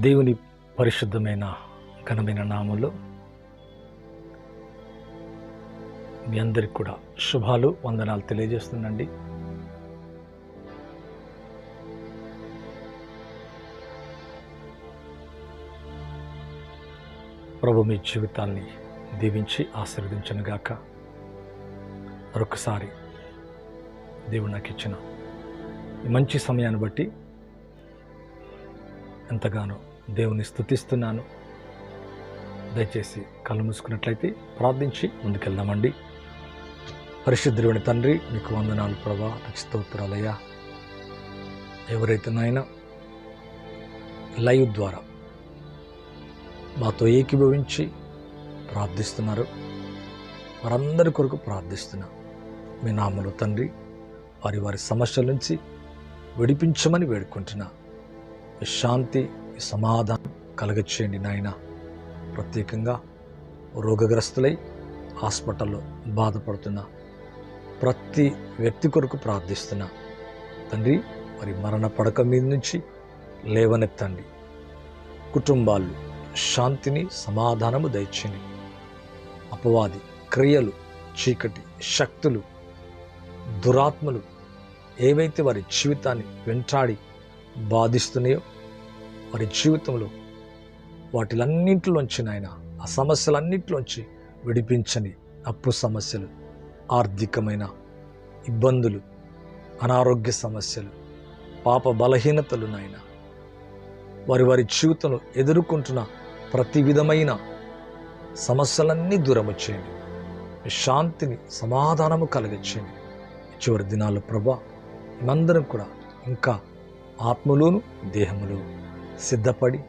దేవుని పరిశుద్ధమైన ఘనమైన నామంలో మీ అందరికి కూడా శుభాలు వందనాలు తెలియజేస్తుందండి ప్రభు మీ జీవితాన్ని దీవించి ఆశీర్వదించనుగాక. మరొకసారి దేవుడు నాకు ఇచ్చిన మంచి సమయాన్ని బట్టి ఎంతగానో దేవుని స్థుతిస్తున్నాను దయచేసి కళ్ళు మూసుకున్నట్లయితే ప్రార్థించి ముందుకెళ్దామండి. పరిశుద్ధుని తండ్రి మీకు వందనాలు ప్రభా స్తోత్రాలయ్యా ఎవరైతే నాయన లైవ్ ద్వారా మాతో ఏకీభవించి ప్రార్థిస్తున్నారు. వారందరి కొరకు ప్రార్థిస్తున్నా. మీ నామలు తండ్రి వారి వారి సమస్యల నుంచి విడిపించమని వేడుకుంటున్నా. శాంతి సమాధానం కలగచేయండి నాయన. ప్రత్యేకంగా రోగగ్రస్తులై హాస్పిటల్లో బాధపడుతున్న ప్రతి వ్యక్తి కొరకు ప్రార్థిస్తున్నా తండ్రి మరి మరణ పడక మీద నుంచి లేవనెత్తండి. కుటుంబాలు శాంతిని సమాధానము దయచేయండి. అపవాది క్రియలు చీకటి శక్తులు దురాత్మలు ఏవైతే వారి జీవితాన్ని వెంటాడి బాధిస్తున్నాయో వారి జీవితంలో వాటిలన్నింటిలోంచి నాయన ఆ సమస్యలన్నింటిలోంచి విడిపించని అప్పు సమస్యలు ఆర్థికమైన ఇబ్బందులు అనారోగ్య సమస్యలు పాప బలహీనతలు నాయన వారి వారి జీవితంలో ఎదుర్కొంటున్న ప్రతి విధమైన సమస్యలన్నీ దూరం వచ్చేయండి. మీ శాంతిని సమాధానము కలిగించేయండి చివరి దినాలు ప్రభా మేమందరం కూడా ఇంకా ఆత్మలోను దేహములు సిద్ధపడి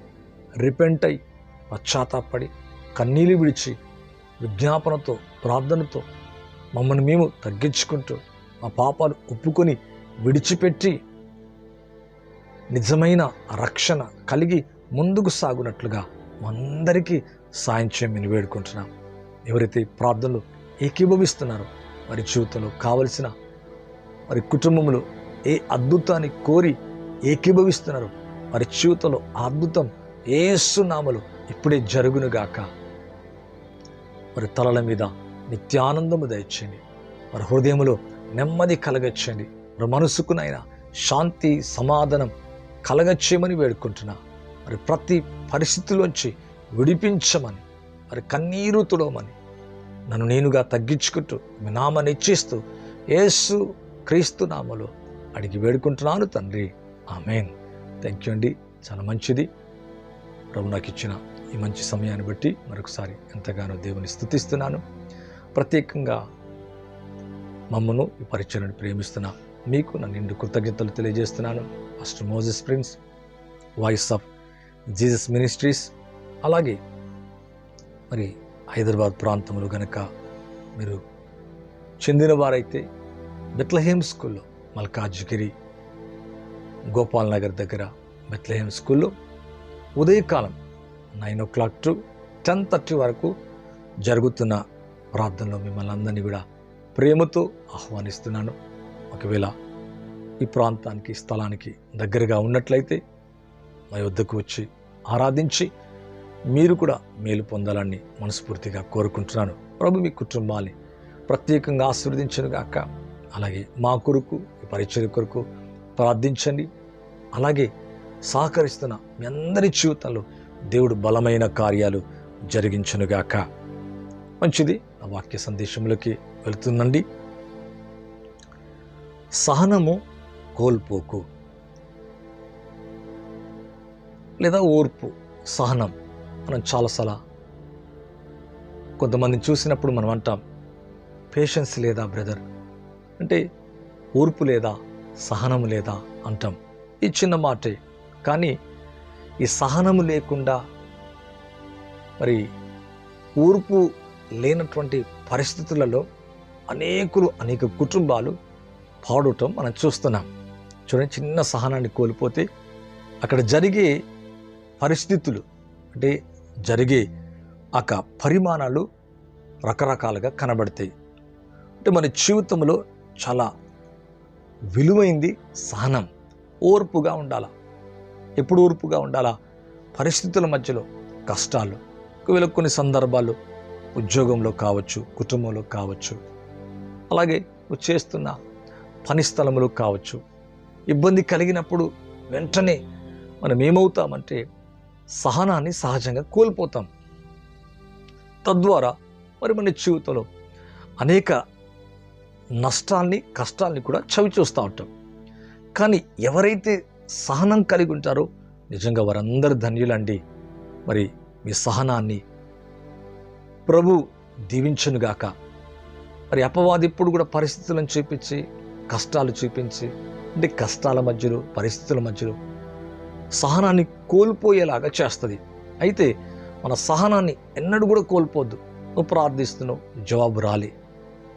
రిపెంట్ అయి పశ్చాత్తాపడి కన్నీళ్ళు విడిచి విజ్ఞాపనతో ప్రార్థనతో మమ్మల్ని మేము తగ్గించుకుంటూ మా పాపాలు ఒప్పుకొని విడిచిపెట్టి నిజమైన రక్షణ కలిగి ముందుకు సాగునట్లుగా అందరికీ సాయం చేయమని వేడుకుంటున్నాం. ఎవరైతే ప్రార్థనలు ఏకీభవిస్తున్నారో వారి జీవితంలో కావలసిన వారి కుటుంబంలో ఏ అద్భుతాన్ని కోరి ఏకీభవిస్తున్నారు. వారి జీవితంలో అద్భుతం ఏసునామలు ఇప్పుడే జరుగునుగాక. వారి తలల మీద నిత్యానందము దయచేయండి. వారి హృదయములో నెమ్మది కలగచ్చండి వారి మనసుకునైనా శాంతి సమాధానం కలగచ్చేయమని వేడుకుంటున్నా. మరి ప్రతి పరిస్థితిలోంచి విడిపించమని మరి కన్నీరు తుడవమని నన్ను నేనుగా తగ్గించుకుంటూ మీ నామాన్ని ఇచ్చేస్తూ ఏసు క్రీస్తు నామలో అడిగి వేడుకుంటున్నాను తండ్రి. ఆమెన్. థ్యాంక్ యూ అండి. చాలా మంచిది. ప్రభు నాకు ఇచ్చిన ఈ మంచి సమయాన్ని బట్టి మరొకసారి ఎంతగానో దేవుని స్థుతిస్తున్నాను. ప్రత్యేకంగా మమ్మను ఈ పరిచయను ప్రేమిస్తున్న మీకు నా నిండు కృతజ్ఞతలు తెలియజేస్తున్నాను. First Moses Prince voice of Jesus ministries అలాగే మరి హైదరాబాద్ ప్రాంతంలో కనుక మీరు చెందిన వారైతే బెత్లహేమ్ స్కూల్లో మల్కాజ్గిరి గోపాల్ నగర్ దగ్గర బెత్లహేమ్ స్కూల్లో ఉదయకాలం nine o'clock to ten thirty వరకు జరుగుతున్న ప్రార్థనలో మిమ్మల్ని అందరినీ కూడా ప్రేమతో ఆహ్వానిస్తున్నాను. ఒకవేళ ఈ ప్రాంతానికి స్థలానికి దగ్గరగా ఉన్నట్లయితే మా వద్దకు వచ్చి ఆరాధించి మీరు కూడా మేలు పొందాలని మనస్ఫూర్తిగా కోరుకుంటున్నాను. ప్రభు మీ కుటుంబాన్ని ప్రత్యేకంగా ఆశీర్వదించను గాక అలాగే మా కొరకు ఈ పరిచయ కొరకు ప్రార్థించండి. అలాగే సహకరిస్తున్న మీ అందరి జీవితంలో దేవుడు బలమైన కార్యాలు జరిగించునుగాక. మంచిది. ఆ వాక్య సందేశంలోకి వెళుతుందండి సహనము కోల్పోకు. లేదా ఓర్పు సహనం మనం చాలాసార్లు కొంతమందిని చూసినప్పుడు మనం అంటాం పేషెన్స్ లేదా బ్రదర్? అంటే ఓర్పు లేదా సహనం లేదా అంటాం. ఈ చిన్న మాటే. కానీ ఈ సహనము లేకుండా మరి ఊర్పు లేనటువంటి పరిస్థితులలో అనేకులు అనేక కుటుంబాలు పాడటం మనం చూస్తున్నాం. చూడండి చిన్న సహనాన్ని కోల్పోతే అక్కడ జరిగే పరిస్థితులు అంటే జరిగే ఒక పరిమాణాలు రకరకాలుగా కనబడతాయి. అంటే మన జీవితంలో చాలా విలువైంది సహనం. ఓర్పుగా ఉండాలా? ఎప్పుడు ఓర్పుగా ఉండాలా? పరిస్థితుల మధ్యలో కష్టాలు ఒకవేళ కొన్ని సందర్భాలు ఉద్యోగంలో కావచ్చు కుటుంబంలో కావచ్చు అలాగే నువ్వు చేస్తున్న పని స్థలంలో కావచ్చు ఇబ్బంది కలిగినప్పుడు వెంటనే మనం ఏమవుతామంటే సహనాన్ని సహజంగా కోల్పోతాం. తద్వారా మరి మన జీవితంలో అనేక నష్టాల్ని కష్టాల్ని కూడా చవి చూస్తూ ఉంటాం. కానీ ఎవరైతే సహనం కలిగి ఉంటారో నిజంగా వారందరూ ధన్యులండి. మరి మీ సహనాన్ని ప్రభు దీవించునుగాక మరి అపవాది ఇప్పుడు కూడా పరిస్థితులను చూపించి కష్టాలు చూపించి అంటే కష్టాల మధ్యలో పరిస్థితుల మధ్యలో సహనాన్ని కోల్పోయేలాగా చేస్తుంది. అయితే మన సహనాన్ని ఎన్నడూ కూడా కోల్పోద్దు. నువ్వు ప్రార్థిస్తున్నావు జవాబు రాలి.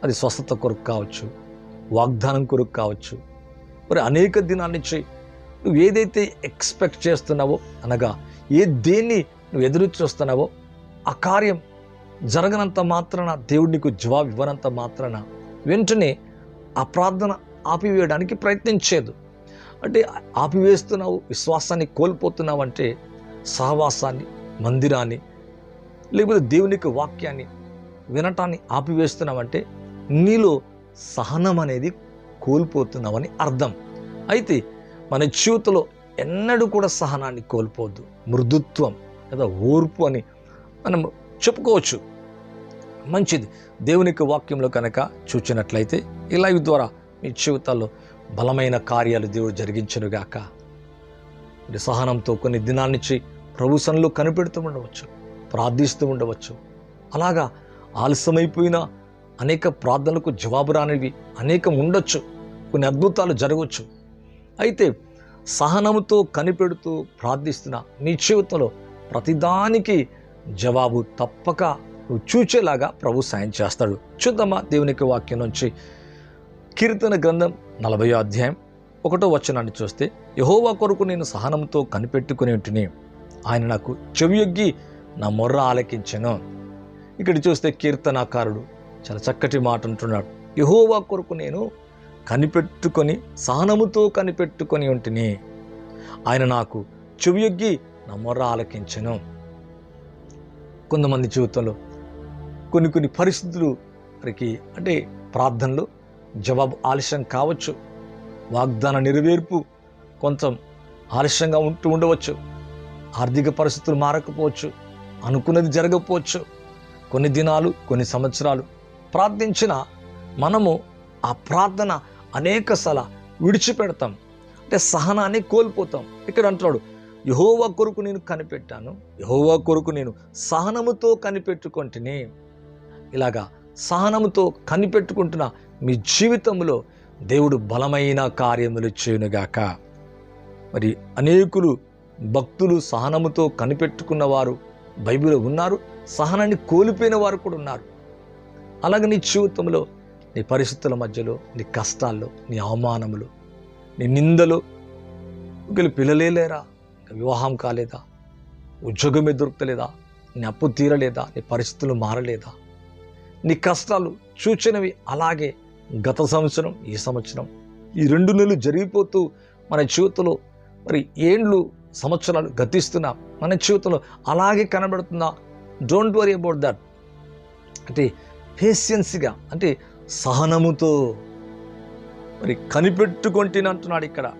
అది స్వస్థత కొరకు కావచ్చు వాగ్దానం కొరకు కావచ్చు. మరి అనేక దినాల నుంచి నువ్వు ఏదైతే ఎక్స్పెక్ట్ చేస్తున్నావో అనగా ఏ దేన్ని నువ్వు ఎదురు చూస్తున్నావో ఆ కార్యం జరగనంత మాత్రాన దేవుడు నీకు జవాబు ఇవ్వనంత మాత్రాన వెంటనే ఆ ప్రార్థన ఆపివేయడానికి ప్రయత్నించేదు. అంటే ఆపివేస్తున్నావు విశ్వాసాన్ని కోల్పోతున్నావు అంటే సహవాసాన్ని మందిరాన్ని లేకపోతే దేవునికి వాక్యాన్ని వినటాన్ని ఆపివేస్తున్నావంటే నీలో సహనం అనేది కోల్పోతున్నావని అర్థం. అయితే మన జీవితంలో ఎన్నడూ కూడా సహనాన్ని కోల్పోవద్దు. మృదుత్వం లేదా ఓర్పు అని మనం చెప్పుకోవచ్చు. మంచిది. దేవునికి వాక్యంలో కనుక చూచినట్లయితే ఈ లైవ్ ద్వారా మీ జీవితాల్లో బలమైన కార్యాలు దేవుడు జరిగించనుగాక. మరి సహనంతో కొన్ని దినాల నుంచి ప్రభు కనిపెడుతూ ఉండవచ్చు ప్రార్థిస్తూ ఉండవచ్చు. అలాగా ఆలస్యమైపోయినా అనేక ప్రార్థనలకు జవాబు రానివి అనేకం ఉండొచ్చు కొన్ని అద్భుతాలు జరగవచ్చు అయితే సహనంతో కనిపెడుతూ ప్రార్థిస్తున్న నీ జీవితంలో ప్రతిదానికి జవాబు తప్పక నువ్వు చూచేలాగా ప్రభు సాయం చేస్తాడు. చూద్దామా దేవునికి వాక్యం నుంచి. కీర్తన గ్రంథం నలభై అధ్యాయం ఒకటో వచనాన్ని చూస్తే యహోవా కొరకు నేను సహనంతో కనిపెట్టుకునేటిని ఆయన నాకు చెవియొగ్గి నా మొర్ర ఆలకించను. ఇక్కడ చూస్తే కీర్తనాకారుడు చాలా చక్కటి మాట అంటున్నాడు. యహోవా కొరకు నేను కనిపెట్టుకొని సహనముతో కనిపెట్టుకొని ఉంటిని. ఆయన నాకు చెవియొగ్గి నా మొర్ర ఆలకించను. కొంతమంది జీవితంలో కొన్ని కొన్ని పరిస్థితులు వారికి అంటే ప్రార్థనలు జవాబు ఆలస్యం కావచ్చు. వాగ్దాన నెరవేర్పు కొంచెం ఆలస్యంగా ఉంటూ ఉండవచ్చు. ఆర్థిక పరిస్థితులు మారకపోవచ్చు. అనుకున్నది జరగకపోవచ్చు. కొన్ని దినాలు కొన్ని సంవత్సరాలు ప్రార్థించిన మనము ఆ ప్రార్థన అనేక సల విడిచిపెడతాం. అంటే సహనాన్ని కోల్పోతాం. ఇక్కడ అంటున్నాడు యహోవా కొరకు నేను కనిపెట్టాను యహోవా కొరకు నేను సహనముతో కనిపెట్టుకుంటుని. ఇలాగా సహనముతో కనిపెట్టుకుంటున్న మీ జీవితంలో దేవుడు బలమైన కార్యములు చేయునుగాక. మరి అనేకులు భక్తులు సహనముతో కనిపెట్టుకున్న వారు బైబిల్ ఉన్నారు సహనాన్ని కోల్పోయిన వారు కూడా ఉన్నారు. అలాగే నీ జీవితంలో నీ పరిస్థితుల మధ్యలో నీ కష్టాల్లో నీ అవమానములు నీ నిందలు. ఒకళ్ళు పిల్లలే లేరా? వివాహం కాలేదా? ఉద్యోగమే దొరకలేదా? నీ అప్పు తీరలేదా? నీ పరిస్థితులు మారలేదా? నీ కష్టాలు చూచినవి అలాగే గత సంవత్సరం ఈ సంవత్సరం ఈ రెండు నెలలు జరిగిపోతూ మన జీవితంలో మరి ఏండ్లు సంవత్సరాలు గతిస్తున్నా మన జీవితంలో అలాగే కనబడుతుందా? డోంట్ వరీ అబౌట్ దట్ అంటే పేషియన్స్గా అంటే సహనముతో మరి కనిపెట్టుకుంటేనంటున్నాడు ఇక్కడ.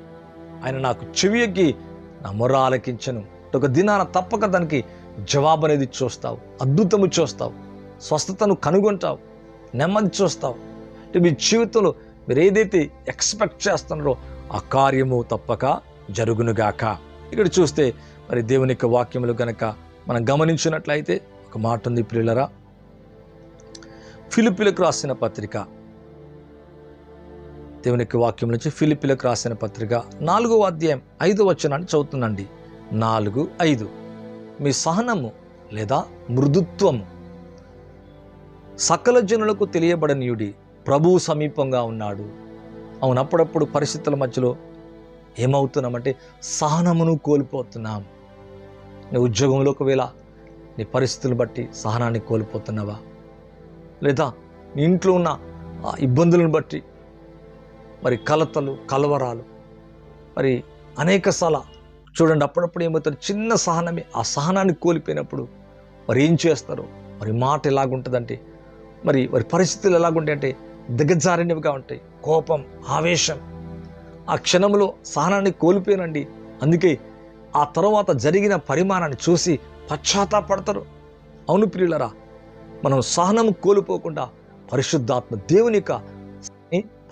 ఆయన నాకు చెవి ఎక్కి నా మొర ఆలకించను ఒక దినాన తప్పక దానికి జవాబు అనేది చూస్తావు. అద్భుతము చూస్తావు. స్వస్థతను కనుగొంటావు. నెమ్మది చూస్తావు. అంటే మీ జీవితంలో మీరు ఏదైతే ఎక్స్పెక్ట్ చేస్తున్నారో ఆ కార్యము తప్పక జరుగునుగాక. ఇక్కడ చూస్తే మరి దేవుని యొక్క వాక్యములు కనుక మనం గమనించినట్లయితే ఒక మాట ఉంది ప్రియులరా. ఫిలిపిలకు రాసిన పత్రిక. దేవునికి వాక్యం నుంచి ఫిలిపిలకు రాసిన పత్రిక నాలుగో అధ్యాయం ఐదు వచనాన్ని చదువుతుందండి నాలుగు ఐదు. మీ సహనము లేదా మృదుత్వము సకల జనులకు తెలియబడనీయుడి ప్రభువు సమీపంగా ఉన్నాడు. అవును అప్పుడప్పుడు పరిస్థితుల మధ్యలో ఏమవుతున్నామంటే సహనమును కోల్పోతున్నాం. నీ ఉద్యోగంలో ఒకవేళ నీ పరిస్థితులు బట్టి సహనాన్ని కోల్పోతున్నావా? లేదా నీ ఇంట్లో ఉన్న ఆ ఇబ్బందులను బట్టి మరి కలతలు కలవరాలు మరి అనేక సల చూడండి అప్పుడప్పుడు ఏమవుతారు చిన్న సహనమే ఆ సహనాన్ని కోల్పోయినప్పుడు మరి ఏం చేస్తారు? మరి మాట ఎలాగుంటుందంటే మరి వారి పరిస్థితులు ఎలాగుంటాయంటే దిగజారినవిగా ఉంటాయి. కోపం ఆవేశం. ఆ క్షణంలో సహనాన్ని కోల్పోయానండి. అందుకే ఆ తర్వాత జరిగిన పరిమాణాన్ని చూసి పశ్చాత్తాపడతారు. అవును ప్రియులరా మనం సహనం కోల్పోకుండా పరిశుద్ధాత్మ దేవుని యొక్క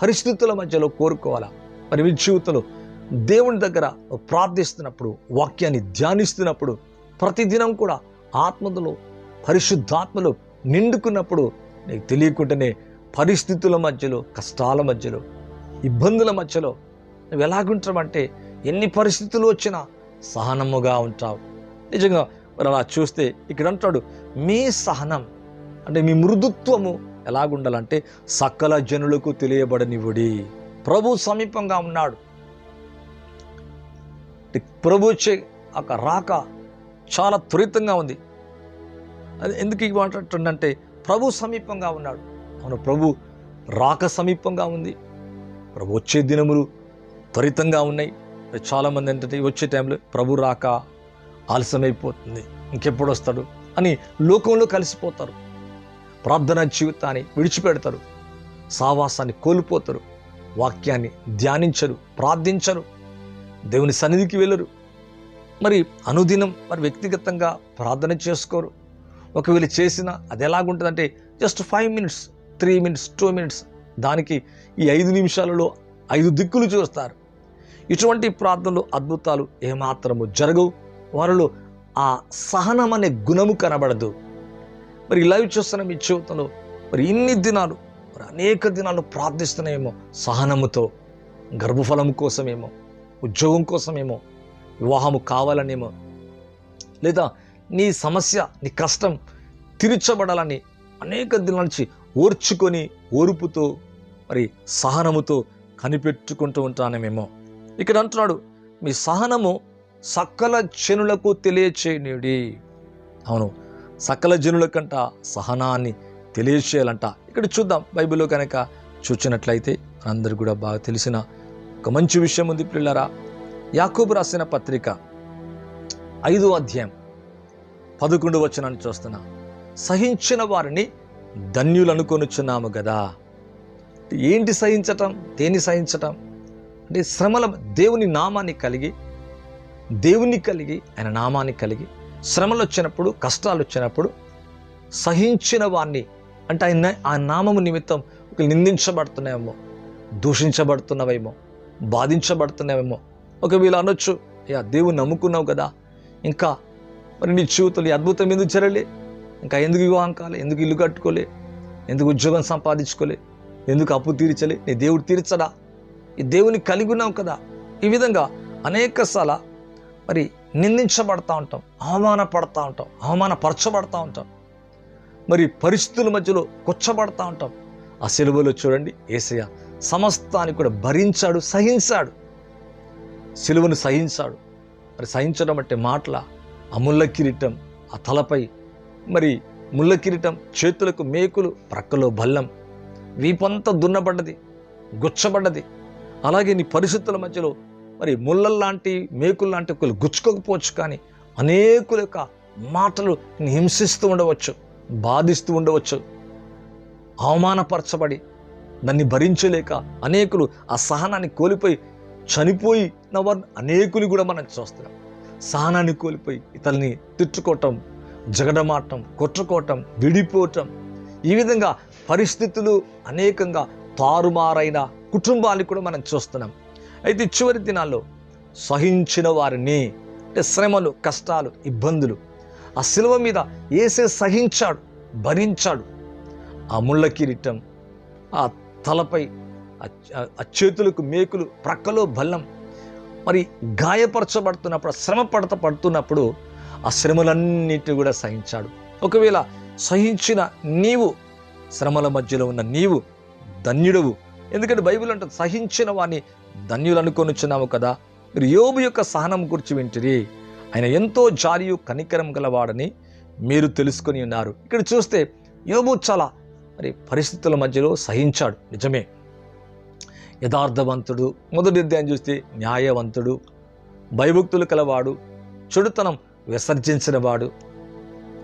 పరిస్థితుల మధ్యలో కోరుకోవాలా? మరి మీ జీవితంలో దేవుని దగ్గర ప్రార్థిస్తున్నప్పుడు వాక్యాన్ని ధ్యానిస్తున్నప్పుడు ప్రతిదినం కూడా ఆత్మలో పరిశుద్ధాత్మలో నిండుకున్నప్పుడు నీకు తెలియకుండానే పరిస్థితుల మధ్యలో కష్టాల మధ్యలో ఇబ్బందుల మధ్యలో నువ్వు ఎలాగుంటావంటే ఎన్ని పరిస్థితులు వచ్చినా సహనముగా ఉంటావు. నిజంగా మరి అలా చూస్తే ఇక్కడ అంటాడు మీ సహనం అంటే మీ మృదుత్వము ఎలాగుండాలంటే సకల జనులకు తెలియబడనివ్వుడి ప్రభు సమీపంగా ఉన్నాడు. ప్రభు వచ్చే ఒక రాక చాలా త్వరితంగా ఉంది. అది ఎందుకు ఈ ప్రభు సమీపంగా ఉన్నాడు. అవును ప్రభు రాక సమీపంగా ఉంది. ప్రభు వచ్చే దినములు త్వరితంగా ఉన్నాయి. చాలామంది ఏంటంటే వచ్చే టైంలో ప్రభు రాక ఆలస్యమైపోతుంది ఇంకెప్పుడు వస్తాడు అని లోకంలో కలిసిపోతారు. ప్రార్థన జీవితాన్ని విడిచిపెడతారు. సావాసాన్ని కోల్పోతారు. వాక్యాన్ని ధ్యానించరు ప్రార్థించరు. దేవుని సన్నిధికి వెళ్ళరు. మరి అనుదినం మరి వ్యక్తిగతంగా ప్రార్థన చేసుకోరు. ఒకవేళ చేసినా అది ఎలాగుంటుందంటే just five minutes three minutes two minutes దానికి ఈ ఐదు నిమిషాలలో ఐదు దిక్కులు చూస్తారు. ఇటువంటి ప్రార్థనలు అద్భుతాలు ఏమాత్రము జరగవు. వారిలో ఆ సహనం అనే గుణము కనబడదు. మరి లైవ్ చూస్తున్న మీ జీవితంలో మరి ఇన్ని దినాలు మరి అనేక దినాలు ప్రార్థిస్తున్నాయేమో సహనముతో గర్భఫలం కోసమేమో ఉద్యోగం కోసమేమో వివాహము కావాలనేమో లేదా నీ సమస్య నీ కష్టం తీర్చబడాలని అనేక దినాల నుంచి ఓర్చుకొని ఓర్పుతో మరి సహనముతో కనిపెట్టుకుంటూ ఉంటానేమేమో. ఇక్కడ అంటున్నాడు మీ సహనము సకల జనులకు తెలియచేయనిడి అవును సకల జనులకంట సహనాన్ని తెలియచేయాలంట ఇక్కడ చూద్దాం బైబిల్లో కనుక చూచినట్లయితే అందరు కూడా బాగా తెలిసిన ఒక మంచి విషయం ఉంది పిల్లరా యాకూబ్ రాసిన పత్రిక ఐదో అధ్యాయం పదకొండు వచనాన్ని చూస్తున్నా. సహించిన వారిని ధన్యులు అనుకొనుచున్నాము కదా ఏంటి సహించటం? దేని సహించటం? అంటే శ్రమల దేవుని నామాన్ని కలిగి దేవుని కలిగి ఆయన నామాన్ని కలిగి శ్రమలు వచ్చినప్పుడు కష్టాలు వచ్చినప్పుడు సహించిన వాణ్ణి. అంటే ఆయన ఆ నామము నిమిత్తం ఒక నిందించబడుతున్నాయేమో దూషించబడుతున్నవేమో బాధించబడుతున్నావేమో. వీళ్ళు అనొచ్చు యా దేవుని నమ్ముకున్నావు కదా ఇంకా మరి నీ జీవితంలో అద్భుతం ఎందుకు జరగలే? ఇంకా ఎందుకు వివాహం కాలే? ఎందుకు ఇల్లు కట్టుకోలే? ఎందుకు ఉద్యోగం సంపాదించుకోలే? ఎందుకు అప్పు తీర్చలే? నీ దేవుడు తీర్చడా? ఈ దేవుని కలిగి ఉన్నావు కదా? ఈ విధంగా అనేక మరి నిందించబడతా ఉంటాం అవమానపడతా ఉంటాం అవమానపరచబడతా ఉంటాం. మరి పరిస్థితుల మధ్యలో కొచ్చబడతా ఉంటాం. ఆ సెలవులో చూడండి ఏసయ్య సమస్తాన్ని కూడా భరించాడు సహించాడు. సిలువను సహించాడు. మరి సహించడం అంటే మాటల ఆ ముళ్ళ కిరీటం ఆ తలపై మరి ముళ్ళ కిరీటం చేతులకు మేకులు ప్రక్కలో బల్లం. వీపంతా దున్నబడ్డది గుచ్చబడ్డది. అలాగే నీ పరిస్థితుల మధ్యలో మరి ముళ్ళల్లాంటి మేకుల్లాంటి ఒకరు గుచ్చుకోకపోవచ్చు కానీ అనేకుల యొక్క మాటలు హింసిస్తూ ఉండవచ్చు బాధిస్తూ ఉండవచ్చు. అవమానపరచబడి దాన్ని భరించలేక అనేకులు ఆ సహనాన్ని కోల్పోయి చనిపోయిన వారు అనేకులు కూడా మనం చూస్తున్నాం. సహనాన్ని కోల్పోయి ఇతల్ని తిట్టుకోవటం జగడమాటం కొట్టుకోవటం విడిపోవటం. ఈ విధంగా పరిస్థితులు అనేకంగా తారుమారైన కుటుంబాన్ని కూడా మనం చూస్తున్నాం. అయితే చివరి దినాల్లో సహించిన వారిని అంటే శ్రమలు కష్టాలు ఇబ్బందులు ఆ శిలువ మీద ఏసే సహించాడు భరించాడు. ఆ ముళ్ళ కిరీటం ఆ తలపై ఆ చేతులకు మేకులు ప్రక్కలో బల్లం మరి గాయపరచబడుతున్నప్పుడు శ్రమ పడత పడుతున్నప్పుడు ఆ శ్రమలన్నిటి కూడా సహించాడు. ఒకవేళ సహించిన నీవు శ్రమల మధ్యలో ఉన్న నీవు ధన్యుడవు. ఎందుకంటే బైబిల్ అంటే సహించిన వాడిని ధన్యులనుకొనుచున్నాము కదా. మీరు యోబు యొక్క సహనం గురించి వింటిరి. ఆయన ఎంతో జారియు కనికరం గలవాడని మీరు తెలుసుకొని ఉన్నారు. ఇక్కడ చూస్తే యోబు చాలా మరి పరిస్థితుల మధ్యలో సహించాడు. నిజమే. యథార్థవంతుడు మొదటి అధ్యాయం చూస్తే న్యాయవంతుడు భయభక్తులు కలవాడు చెడుతనం విసర్జించినవాడు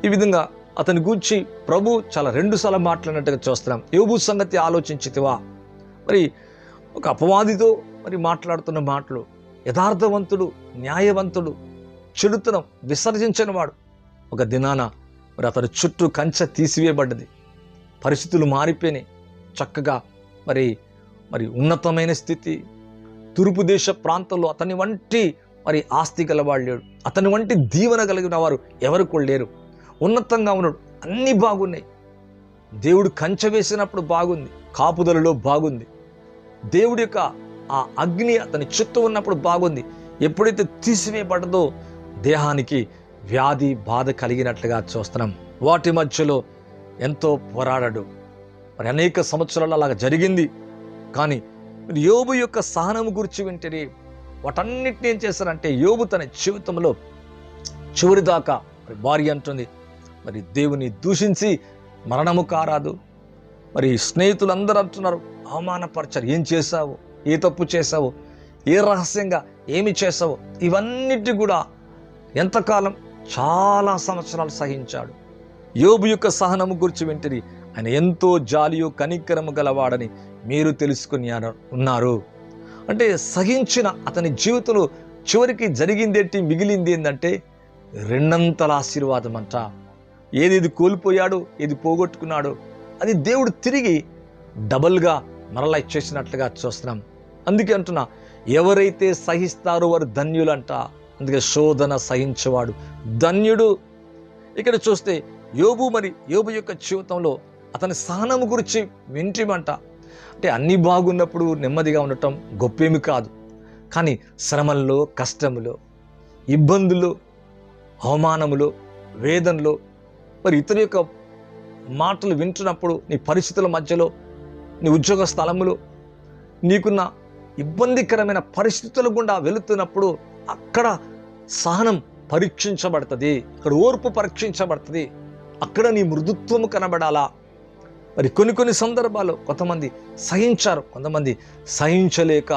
ఈ విధంగా అతని గూర్చి ప్రభు చాలా రెండుసార్లు మాట్లాడినట్టుగా చూస్తున్నాం. యోబు సంగతి ఆలోచించితివా? మరి ఒక అపవాదితో మరి మాట్లాడుతున్న మాటలు యథార్థవంతుడు న్యాయవంతుడు చెడుతనం విసర్జించిన వాడు. ఒక దినాన మరి అతని చుట్టూ కంచె తీసివేయబడ్డది. పరిస్థితులు మారిపోయినాయి. చక్కగా మరి మరి ఉన్నతమైన స్థితి. తూర్పు దేశ ప్రాంతంలో అతని వంటి మరి ఆస్తి గలవాడు లేడు. అతని వంటి దీవెన కలిగిన వారు ఎవరు కూడా లేరు. ఉన్నతంగా ఉన్నాడు. అన్నీ బాగున్నాయి. దేవుడు కంచె వేసినప్పుడు బాగుంది. కాపుదలలో బాగుంది. దేవుడి యొక్క ఆ అగ్ని అతని చుట్టూ ఉన్నప్పుడు బాగుంది. ఎప్పుడైతే తీసివేయబడదో దేహానికి వ్యాధి బాధ కలిగినట్లుగా చూస్తున్నాం. వాటి మధ్యలో ఎంతో పోరాడాడు. మరి అనేక సంవత్సరాలు అలాగ జరిగింది. కానీ యోబు యొక్క సహనం గురించి వింటేనే వాటన్నిటిని ఏం చేశారంటే యోబు తన జీవితంలో చివరిదాకా మరి భార్య అంటుంది. మరి దేవుని దూషించి మరణము కారాదు. మరి స్నేహితులందరూ అంటున్నారు అవమానపరచారు ఏం చేశావు? ఏ తప్పు చేసావు ఏ రహస్యంగా ఏమి చేసావు ఇవన్నిటి కూడా ఎంతకాలం చాలా సంవత్సరాలు సహించాడు. యోబు యొక్క సహనము గురించి వింటిరి. ఆయన ఎంతో జాలియో కనికరము గలవాడని మీరు తెలుసుకుని ఉన్నారు. అంటే సహించిన అతని జీవితంలో చివరికి జరిగిందేంటి మిగిలింది ఏంటంటే రెండంతల ఆశీర్వాదం అంట. ఏది ఇది ఏది పోగొట్టుకున్నాడు అది దేవుడు తిరిగి డబల్గా మరలా ఇచ్చేసినట్లుగా చూస్తున్నాం. అందుకే అంటున్నా ఎవరైతే సహిస్తారో వారు ధన్యులంట. అందుకే శోధన సహించేవాడు ధన్యుడు. ఇక్కడ చూస్తే యోబు మరి యోబు యొక్క జీవితంలో అతని సహనము గురించి వింటిమంట అంటే అన్నీ బాగున్నప్పుడు నెమ్మదిగా ఉండటం గొప్పేమి కాదు. కానీ శ్రమల్లో కష్టములో ఇబ్బందులు అవమానములో వేదనలో మరి ఇతని యొక్క మాటలు వింటున్నప్పుడు నీ పరిస్థితుల మధ్యలో నీ ఉద్యోగ స్థలములో నీకున్న ఇబ్బందికరమైన పరిస్థితుల గుండా వెళుతున్నప్పుడు అక్కడ సహనం పరీక్షించబడుతుంది. అక్కడ ఓర్పు పరీక్షించబడుతుంది. అక్కడ నీ మృదుత్వము కనబడాలా? మరి కొన్ని కొన్ని సందర్భాల్లో కొంతమంది సహించారు కొంతమంది సహించలేక.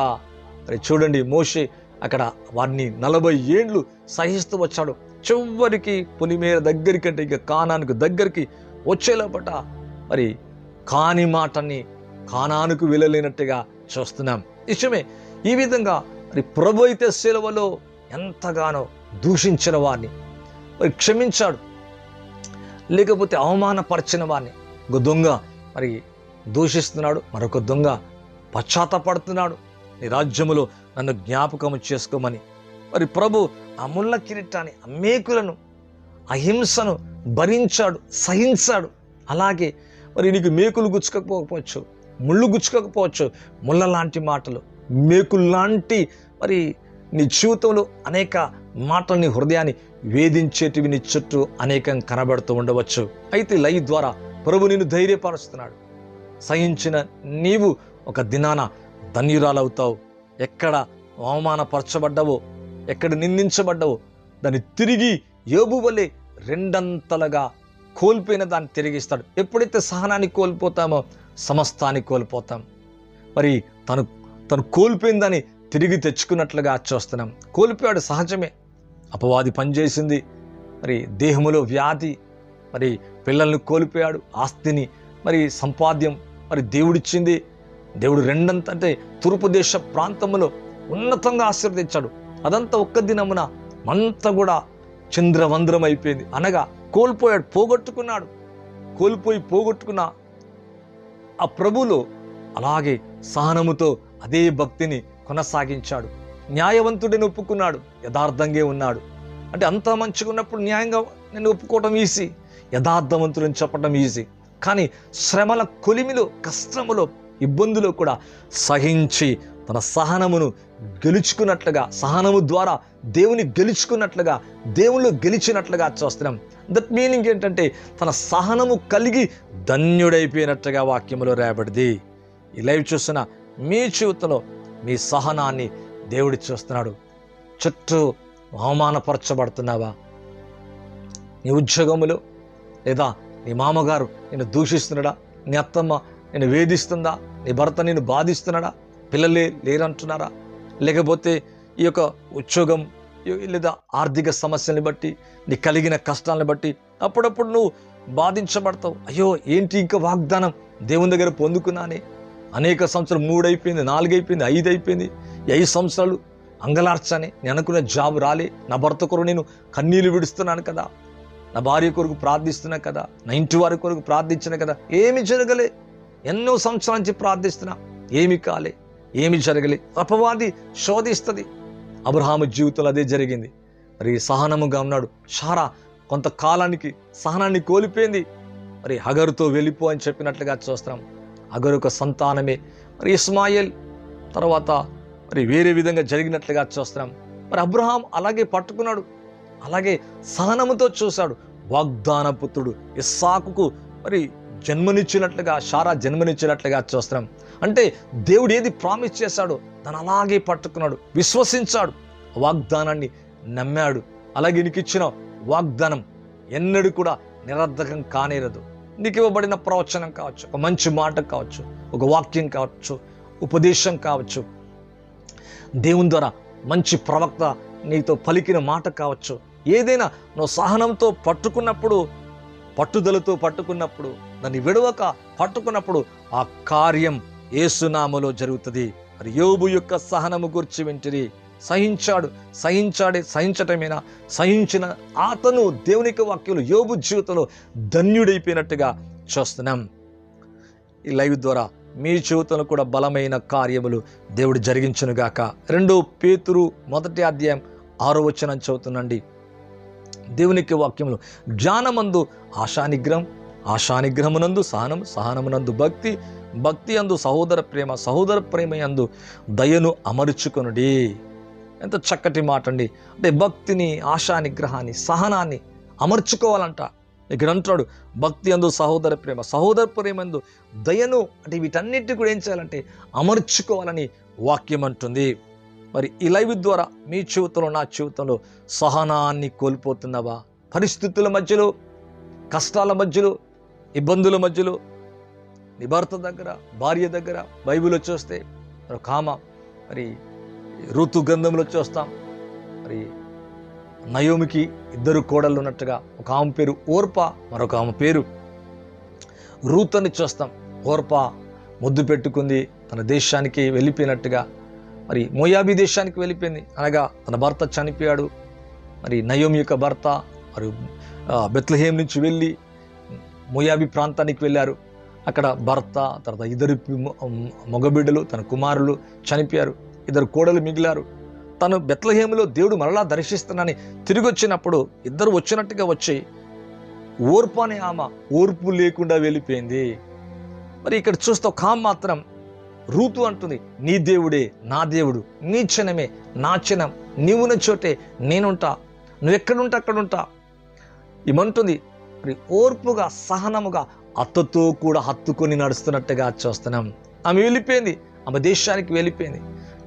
మరి చూడండి మోషే అక్కడ వారిని నలభై ఏండ్లు సహిస్తూ వచ్చాడు. చివరికి పులిమేర దగ్గరికి అంటే ఇక కానానికి దగ్గరికి వచ్చేలోపట మరి కాని మాటని కానానికి వెళ్ళలేనట్టుగా చూస్తున్నాం. నిజమే ఈ విధంగా మరి ప్రభు అయితే సెలవులో ఎంతగానో దూషించిన వారిని మరి క్షమించాడు. లేకపోతే అవమానపరిచిన వారిని. ఒక దొంగ మరి దూషిస్తున్నాడు మరొక దొంగ పశ్చాత్తపడుతున్నాడు. నీ రాజ్యములో నన్ను జ్ఞాపకము చేసుకోమని. మరి ప్రభు ఆ కిరీటాన్ని అమ్మేకులను అహింసను భరించాడు సహించాడు. అలాగే మరి నీకు మేకులు గుచ్చుకోకపోవచ్చు. ముళ్ళు గుచ్చుకోకపోవచ్చు. ముళ్ళ లాంటి మాటలు మేకుల్లాంటి మరి నీ జీవితంలో అనేక మాటలు నీ హృదయాన్ని వేధించేటివి నీ చుట్టూ అనేకం కనబడుతూ ఉండవచ్చు. అయితే లై ద్వారా ప్రభు నిన్ను ధైర్యపరుస్తున్నాడు. సహించిన నీవు ఒక దినాన ధన్యురాలవుతావు. ఎక్కడ అవమానపరచబడ్డవో ఎక్కడ నిందించబడ్డవో దాన్ని తిరిగి యోబు వలె రెండంతలుగా కోల్పోయిన దాన్ని తిరిగిస్తాడు. ఎప్పుడైతే సహనాన్ని కోల్పోతామో సమస్తాన్ని కోల్పోతాం. మరి తను తను కోల్పోయిందని తిరిగి తెచ్చుకున్నట్లుగా చూస్తున్నాం కోల్పోయాడు సహజమే. అపవాది పనిచేసింది. మరి దేహములో వ్యాధి మరి పిల్లల్ని కోల్పోయాడు. ఆస్తిని మరి సంపాద్యం మరి దేవుడిచ్చింది. దేవుడు రెండంత అంటే తూర్పు దేశ ప్రాంతంలో ఉన్నతంగా ఆశీర్వదించాడు. అదంతా ఒక్క దినమున అంతా కూడా చంద్రవంద్రం అయిపోయింది. అనగా కోల్పోయాడు పోగొట్టుకున్నాడు. కోల్పోయి పోగొట్టుకున్న ఆ ప్రభులో అలాగే సహనముతో అదే భక్తిని కొనసాగించాడు. న్యాయవంతుడిని ఒప్పుకున్నాడు యథార్థంగా ఉన్నాడు. అంటే అంత మంచిగా ఉన్నప్పుడు న్యాయంగా నేను ఒప్పుకోవటం ఈజీ యథార్థవంతులని చెప్పడం ఈజీ కానీ శ్రమల కొలిమిలో కష్టములో ఇబ్బందులు కూడా సహించి తన సహనమును గెలుచుకున్నట్లుగా సహనము ద్వారా దేవుని గెలుచుకున్నట్లుగా దేవుళ్ళు గెలిచినట్లుగా చూస్తున్నాం. దట్ మీనింగ్ ఏంటంటే తన సహనము కలిగి ధన్యుడైపోయినట్టుగా వాక్యములో రాయబడింది. ఈ లైవ్ చూస్తున్న మీ జీవితంలో మీ సహనాన్ని దేవుడు చూస్తున్నాడు. చుట్టూ అవమానపరచబడుతున్నావా? నీ ఉద్యోగములు లేదా నీ మామగారు నేను దూషిస్తున్నాడా? నీ అత్తమ్మ నేను వేధిస్తుందా? నీ భర్త నేను బాధిస్తున్నాడా? పిల్లలే లేరంటున్నారా? లేకపోతే ఈ యొక్క ఉద్యోగం లేదా ఆర్థిక సమస్యల్ని బట్టి నీ కలిగిన కష్టాలను బట్టి అప్పుడప్పుడు నువ్వు బాధించబడతావు. అయ్యో ఏంటి ఇంకా వాగ్దానం? దేవుని దగ్గర పొందుకున్నానే. అనేక సంవత్సరాలు మూడు అయిపోయింది నాలుగు అయిపోయింది ఐదు అయిపోయింది ఐదు సంవత్సరాలు అంగలార్చని. నేను అనుకున్న జాబ్ రాలే. నా భర్త కొరకు నేను కన్నీళ్ళు విడుస్తున్నాను కదా. నా భార్య కొరకు ప్రార్థిస్తున్నా కదా. నా ఇంటి వారి కొరకు ప్రార్థించిన కదా. ఏమి జరగలే. ఎన్నో సంవత్సరాల నుంచి ప్రార్థిస్తున్నా. ఏమి కాలే. ఏమి జరగలే. అపవాది శోధిస్తుంది. అబ్రహాము జీవితంలో అదే జరిగింది. మరి సహనముగా ఉన్నాడు. షారా కొంతకాలానికి సహనాన్ని కోల్పోయింది. మరి హగరుతో వెళ్ళిపో అని చెప్పినట్లుగా చూస్తున్నాం. హగరు ఒక సంతానమే. మరి ఇస్మాయిల్ తర్వాత మరి వేరే విధంగా జరిగినట్లుగా చూస్తున్నాం. మరి అబ్రహాం అలాగే పట్టుకున్నాడు. అలాగే సహనముతో చూశాడు. వాగ్దాన పుత్రుడు ఇస్సాకుకు మరి జన్మనిచ్చినట్లుగా షారా జన్మనిచ్చినట్లుగా చూస్తున్నాం. అంటే దేవుడు ఏది ప్రామిస్ చేశాడో తను అలాగే పట్టుకున్నాడు విశ్వసించాడు వాగ్దానాన్ని నమ్మాడు. అలాగే నీకు ఇచ్చిన వాగ్దానం ఎన్నడూ కూడా నిరర్ధకం కానేరదు. నీకు ఇవ్వబడిన ప్రవచనం కావచ్చు ఒక మంచి మాట కావచ్చు ఒక వాక్యం కావచ్చు ఉపదేశం కావచ్చు. దేవుని ద్వారా మంచి ప్రవక్త నీతో పలికిన మాట కావచ్చు. ఏదైనా నువ్వు సహనంతో పట్టుకున్నప్పుడు పట్టుదలతో పట్టుకున్నప్పుడు దాన్ని విడవక పట్టుకున్నప్పుడు ఆ కార్యం ఏసునామలో జరుగుతుంది. మరి యోబు యొక్క సహనము గురించి వింటిరి. సహించాడు సహించాడే సహించటమేనా సహించిన అతను దేవునికి వాక్యులు యోబు జీవితంలో ధన్యుడైపోయినట్టుగా చూస్తున్నాం. ఈ లైవ్ ద్వారా మీ జీవితంలో కూడా బలమైన కార్యములు దేవుడు జరిగించునుగాక. రెండో పేతురు మొదటి అధ్యాయం ఆరో వచనం చదువుతుందండి దేవునికి వాక్యములు జ్ఞానమందు ఆశానిగ్రహం ఆశానిగ్రహమునందు సహనం సహనమునందు భక్తి భక్తి అందు సహోదర ప్రేమ సహోదర ప్రేమ యందు దయను అమర్చుకొనుడి. ఎంత చక్కటి మాట అండి అంటే భక్తిని ఆశా నిగ్రహాన్ని సహనాన్ని అమర్చుకోవాలంట. ఇక్కడ అంటాడు భక్తి అందు సహోదర ప్రేమ సహోదర ప్రేమ అందు దయను అంటే వీటన్నిటి కూడా ఏం చేయాలంటే అమర్చుకోవాలని వాక్యం అంటుంది. మరి ఈ లైవ్ ద్వారా మీ జీవితంలో నా జీవితంలో సహనాన్ని కోల్పోతున్నావా? పరిస్థితుల మధ్యలో కష్టాల మధ్యలో ఇబ్బందుల మధ్యలో నీ భర్త దగ్గర భార్య దగ్గర బైబిల్ వచ్చేస్తే మరి కామ మరి ఋతు గ్రంథంలో చూస్తాం మరి నయోమికి ఇద్దరు కోడళ్ళు ఉన్నట్టుగా ఒక ఆమె పేరు ఓర్ప మరొక ఆమె పేరు రూత్ అని చూస్తాం ఓర్ప ముద్దు పెట్టుకుంది తన దేశానికి వెళ్ళిపోయినట్టుగా మరి మోయాబీ దేశానికి వెళ్ళిపోయింది. అనగా తన భర్త చనిపోయాడు. మరి నయోమి యొక్క భర్త మరి బెత్లహేమ్ బెత్లహేం నుంచి వెళ్ళి మోయాబీ ప్రాంతానికి వెళ్ళారు. అక్కడ భర్త తర్వాత ఇద్దరు మగబిడ్డలు తన కుమారులు చనిపోయారు. ఇద్దరు కోడలు మిగిలారు. తను బెత్లహేములో దేవుడు మరలా దర్శిస్తున్నానని తిరిగి వచ్చినప్పుడు ఇద్దరు వచ్చినట్టుగా వచ్చి ఓర్పు అనే ఆమె ఓర్పు లేకుండా వెళ్ళిపోయింది. మరి ఇక్కడ చూస్తే ఒక ఆమె మాత్రం రూతు అంటుంది నీ దేవుడే నా దేవుడు నీ క్షణమే నా క్షణం నీవున్న చోటే నేనుంటా నువ్వు ఎక్కడుంటా అక్కడుంటా. ఇమంటుంది మరి ఓర్పుగా సహనముగా అత్తతో కూడా హత్తుకొని నడుస్తున్నట్టుగా చూస్తున్నాం. ఆమె వెళ్ళిపోయింది. ఆమె దేశానికి వెళ్ళిపోయింది.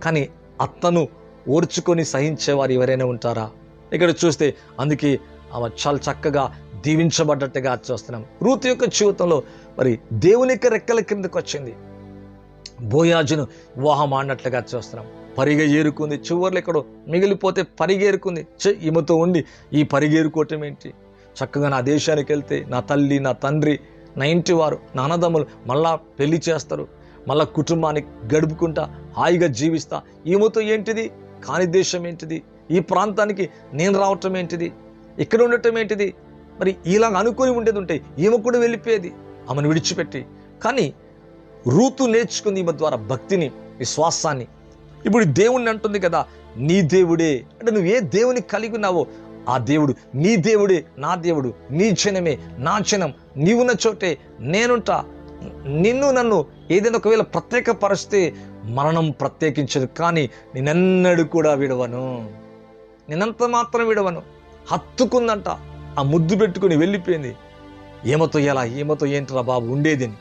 కానీ అత్తను ఓర్చుకొని సహించేవారు ఎవరైనా ఉంటారా? ఇక్కడ చూస్తే అందుకే ఆమె చాలా చక్కగా దీవించబడ్డట్టుగా చూస్తున్నాం. రూతు యొక్క జీవితంలో మరి దేవుని యొక్క రెక్కల కిందకు వచ్చింది. బోయాజును వివాహం ఆడినట్లుగా చూస్తున్నాం. పరిగె ఏరుకుంది. చివర్లు ఎక్కడో మిగిలిపోతే పరిగేరుకుంది చె ఈమెతో ఉండి ఈ పరిగేరుకోవటం ఏంటి? చక్కగా నా దేశానికి వెళ్తే నా తల్లి నా తండ్రి నా ఇంటి వారు నా అన్నదమ్ములు మళ్ళా పెళ్ళి చేస్తారు. మళ్ళా కుటుంబాన్ని గడుపుకుంటా హాయిగా జీవిస్తా. ఈమెతో ఏంటిది? కాని దేశం ఏంటిది? ఈ ప్రాంతానికి నేను రావటం ఏంటిది? ఇక్కడ ఉండటం ఏంటిది? మరి ఇలాగ అనుకొని ఉండేది ఉంటే ఈమె కూడా వెళ్ళిపోయేది. ఆమెను విడిచిపెట్టి. కానీ రూతు నేర్చుకుంది ఈమె ద్వారా భక్తిని విశ్వాసాన్ని. ఇప్పుడు దేవుణ్ణి అంటుంది కదా నీ దేవుడే. అంటే నువ్వు ఏ దేవుని కలిగి ఉన్నావో ఆ దేవుడు నీ దేవుడే నా దేవుడు నీ క్షణమే నా క్షణం నీవున్న చోటే నేనుంటా. నిన్ను నన్ను ఏదైనా ఒకవేళ ప్రత్యేక పరిస్తే మరణం ప్రత్యేకించదు కానీ నేనెన్నడు కూడా విడవను. నేనంత మాత్రం విడవను. హత్తుకుందంట. ఆ ముద్దు పెట్టుకుని వెళ్ళిపోయింది. ఏమతో ఎలా ఏమతో ఏంట్రా బాబు ఉండేదని.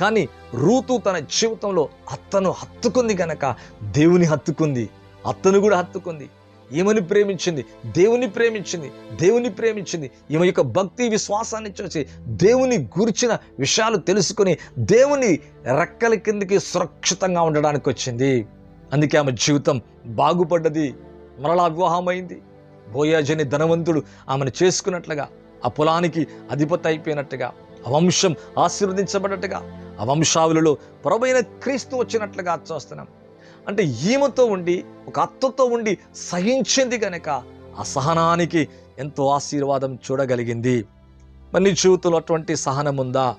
కానీ రూతు తన జీవితంలో అత్తను హత్తుకుంది గనక దేవుని హత్తుకుంది. అత్తను కూడా హత్తుకుంది. ఈమెను ప్రేమించింది దేవుని ప్రేమించింది దేవుని ప్రేమించింది. ఈమె యొక్క భక్తి విశ్వాసాన్ని చూసి దేవుని గురించిన విషయాలు తెలుసుకొని దేవుని రెక్కల కిందకి సురక్షితంగా ఉండడానికి వచ్చింది. అందుకే ఆమె జీవితం బాగుపడ్డది మరలా వివాహమైంది. బోయాజని ధనవంతుడు ఆమెను చేసుకున్నట్లుగా ఆ పొలానికి అధిపతి అయిపోయినట్టుగా ఆ వంశం ఆశీర్వదించబడినట్టుగా ఆ వంశావళిలో పొరబైన క్రీస్తు వచ్చినట్లుగా చూస్తున్నాం. అంటే ఈమెతో ఉండి ఒక అత్తతో ఉండి సహించింది కనుక ఆ సహనానికి ఎంతో ఆశీర్వాదం చూడగలిగింది. మరి నీ జీవితంలో అటువంటి సహనం ఉందా